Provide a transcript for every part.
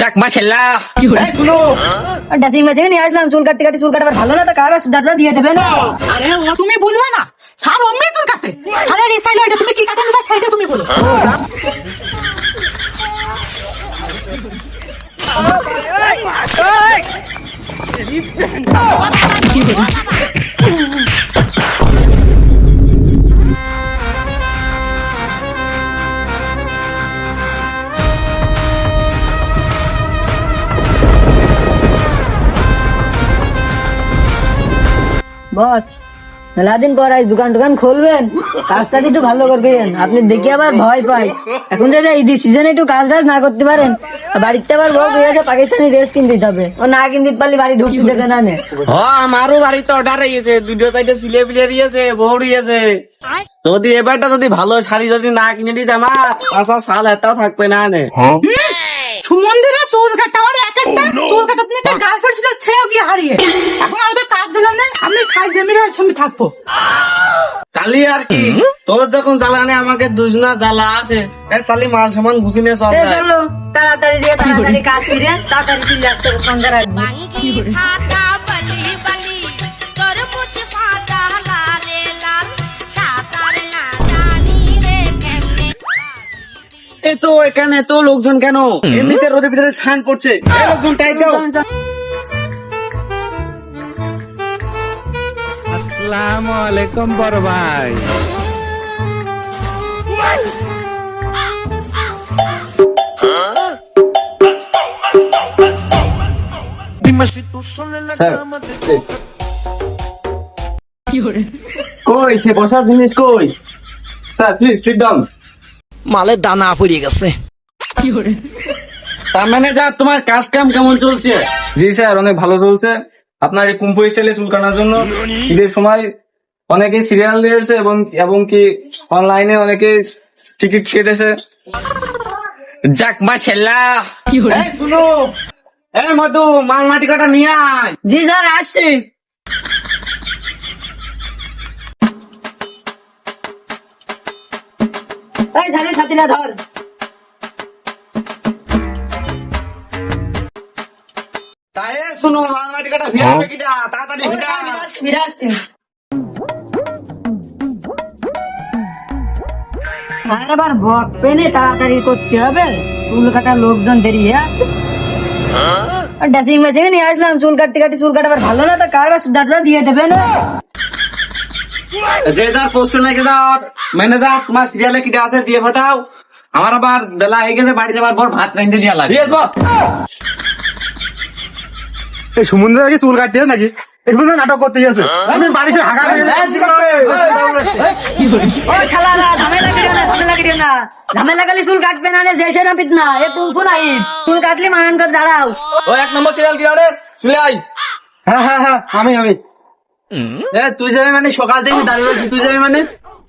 যাক মাশাল্লাহ ড্রেসিং মেশিনে নিয়ে আসলাম চুল কাটতে কাটতে চুল কাটাবার ভালো না তো কারবার সুদারটা দিয়ে দেবে না? আরে ও তুমি বলবে না। স্যার অমনি চুল কাটে স্যারের স্টাইল ওইটা তুমি কি কাটে দিবা সেইটা তুমি বলো। বস মেলাদিন পর আজ দোকান টোকান খুলবেন। কাজটা একটু ভালো করবেন। আপনি দেখি আবার ভয় পাই। এখন যদি এই সিজনে একটু কাজ টাজ না করতে পারেন বাড়িতে আবার বউ গিয়েছে পাকিস্তানি ড্রেস কিনতে দিতে হবে। ও না কিনতে পারলে বাড়ি ঢুকতে দেবে না নে। হ আমারও বাড়িতে অর্ডার হয়েছে দুটো সাইডে সিলে পিলে দিয়েছে বউ দিয়েছে। যদি এবারটা যদি ভালো শাড়ি যদি না কিনে দিতে আমার পাঁচা সাল একটাও থাকবে না নে। সুমন্দিরা চুল আর এক একটা চুল কাটা তুমি একটা গার্লফ্রেন্ড ছিল ছেড়েও গিয়ে হারিয়ে। এখন আর কাজ দিলাম না আমি খাই জমির সঙ্গে থাকব। তালি আর কি? তোর যখন জ্বালানে আমাকে দুজনা জ্বালা আছে তালি মাল সমান ঘুষি নিয়ে চল তাড়াতাড়ি দিয়ে তাড়াতাড়ি কাজ করে তাড়াতাড়ি চলে আসতে সন্ধ্যা রাখব। তো এখানে তো লোকজন কেন? এমনিতে রোদের ভিতরে ছান পড়ছে লোকজন টাইট দাও। আসসালামু আলাইকুম বড় ভাই। কই সে বসার জিনিস কই? স্যার প্লিজ সিট ডাউন মালের দানা পড়ে গেছে। তার মানে যা তোমার কাজ কাম কেমন চলছে? জি স্যার অনেক ভালো চলছে। আপনার এই কুম্ভ স্টাইলে চুল কাটার জন্য ঈদের সময় অনেকে সিরিয়াল দিয়েছে এবং এবং কি অনলাইনে অনেকে টিকিট কেটেছে। যাক মাশাল্লাহ এই শুনো। এই মধু মাল মাটি কাটা নিয়ে আয়। জি স্যার আসছি। ধানের ধর তাই শুনো মাটি কাটা ভিড়াবে কিটা? তাড়াতাড়ি ভিড়া ফিরে আসছি। স্যার বক পেনে তাড়াতাড়ি করতে হবে। চুল কাটা লোকজন বেরিয়ে আসছে। ড্রেসিং মেশিনে নিয়ে আসলাম চুল কাটতে কাটতে চুল কাটাবার ভালো না তো কারবার সুদারটা দিয়ে দেবে না? যে যার পোস্টার লেগে দাও ম্যানেজার তোমার সিরিয়ালে কিটা আছে দিয়ে ফাটাও। আমার আবার বেলা হয়ে গেছে বাড়ি যাবার পর ভাত রাইতে দিয়া লাগে এই সমুদ্রে নাকি চুল কাটতে নাকি? একটু নাটক করতে গেছে। আমি বাড়িতে হাগা ঝামেলা করিও না ঝামেলা করিও না। ঝামেলা কালি চুল কাটবে না দেশে না পিতনা এ ফুলাই চুল কাটলে মানান করে দাঁড়াও। ও এক নম্বর সিরিয়াল কি রে? চলে আই। হ্যাঁ হ্যাঁ হ্যাঁ আমি আমি। তুই যাবি মানে সকাল থেকে দাঁড়িয়ে রয়েছি তুই যাবি মানে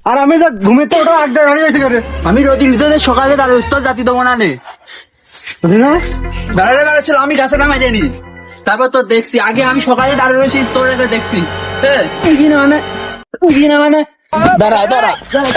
আর আমি তো ঘুমের তো ওটা আগে দাঁড়িয়ে আছি করে আমি রোদি ভিতরে সকালে দাঁড়িয়ে তোর জাতি দেবো না নে? দাঁড়াতে দাঁড়াচ্ছিল আমি গাছে নামাই দেনি তারপর তো দেখছি আগে আমি সকালে দাঁড়িয়ে রয়েছি তোর এতে দেখছি। তুই কি না মানে? কি না মানে? দাঁড়া দাঁড়া দাঁড়া,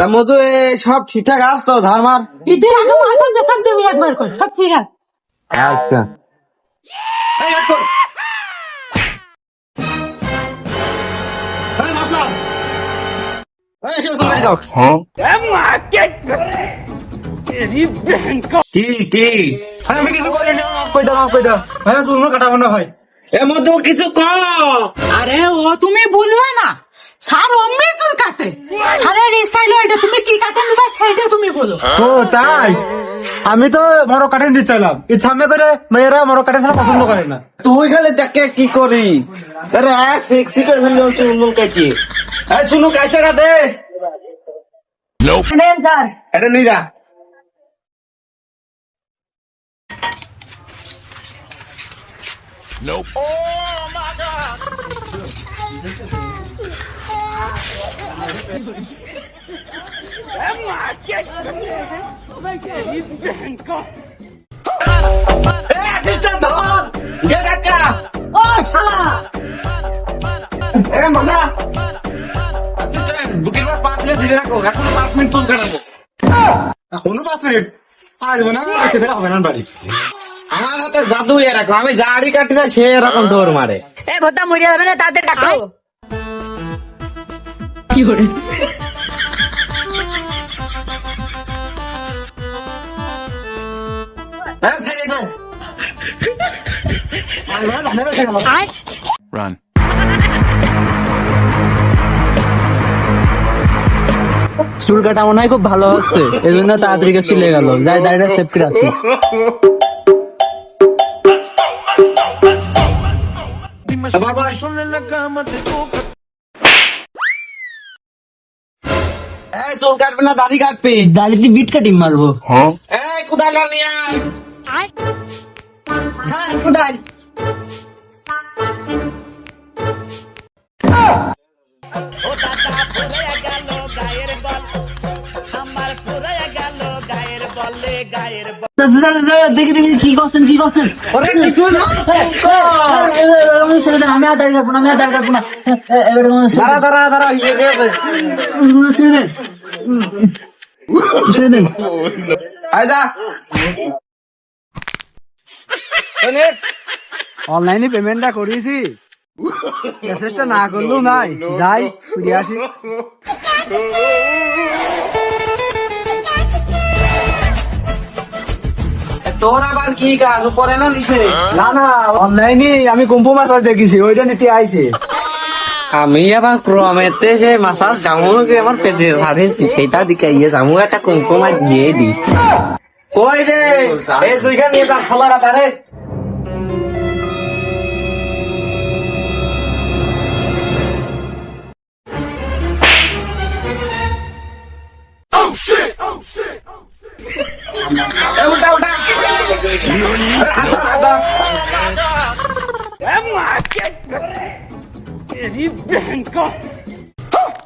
তো মধ্যে সব ঠিকঠাক আস তো ধামার ঈদের আগে মাথা দেখান তুমি একবার করে সব ঠিক আছে। আচ্ছা। কি কি আমি কিছু কম আরে ও তুমি বলবে না। স্যার অমনি চুল কাটে। স্যারের স্টাইল ওইটা তুমি কি কাটে দিবা সেইটা তুমি বলো। ও তাই? আমি তো বড় কাটেন দিতে চাইলাম। ইচ্ছা আমি করে মেয়েরা বড় কাটেন ছাড়া পছন্দ করে না। তুই খালি দেখে কি করি? আরে সেক্সি করে ফেললে হচ্ছে উন্মুল এই শুনু কাইসাটা দে। স্যার। এটা নিয়ে যা। এ, পাঁচ মিনিট পাঁচ মিনিট আমার হাতে জাদু এরকম, আমি গাড়ি কাটি না সে এরকম দৌড় মারে। এ মরিয়া যাবে না, তাদের কাটো হ্যাঁ, ছেড়ে দাও। Run. চুল কাটা মনে হয় খুব ভালো হচ্ছে। এই জন্য তাড়াতাড়ি চলে গেল। যাই দাঁড়িয়ে সেফটি আছে। বাবা এই চুল কাটবি না দাড়ি কাটবি দাঁড়িয়ে বিট কাটিং মারবো এই কোদাল নিয়ে আয় হ্যাঁ কোথায় দেখি দেখি কি করছেন কি করছেন আমি আর দাঁড়িয়ে রাখব না আমি আর দাঁড়িয়ে রাখব না দাঁড়া দাঁড়া দাঁড়া ইয়ে ছেড়ে দেন আয় যা অনলাইনে পেমেন্টটা করিয়েছি। মেসেজটা না করলেও নাই। যাই ফিরে আসি। তোর আবার কি কাজ? উপরে না নিচে? না না। অনলাইনে আমি কুম্পু মাছ দেখেছি ওইটা নিতে আইছে। আমি আবার ক্রমেতে যে মাসাজ জামু আমার পেটে সারে সেটা দিকে ইয়ে জামু, একটা কুমকুমা দিয়ে দি। কই রে? এই দুইখান নিয়ে উল্টা হাতা, হাতা।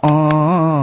Oh.